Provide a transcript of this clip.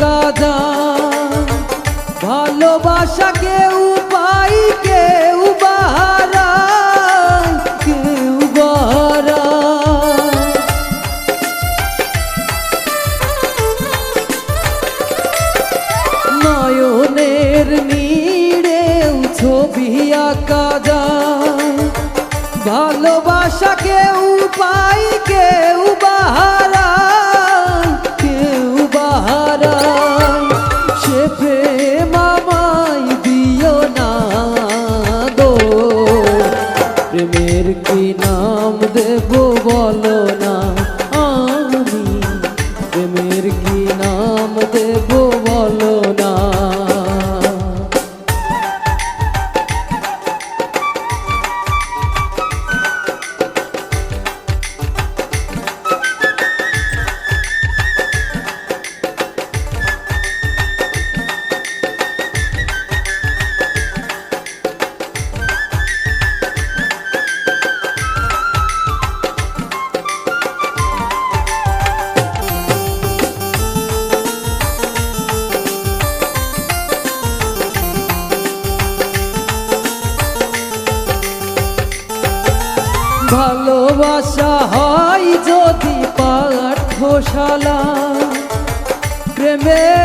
কাজা ভালোবাসা কেউ পাই কেউ বাহারায় কেউ ছবি আঁকা ভালোবাসা কেউ পাই কেউ বাহারায় প্রেম আমায় দিও না গো। প্রেমের কি নাম দেব না। আমি প্রেমের কি নাম দেব ভালোবাসা হয় যদি পাঠশালা প্রেমের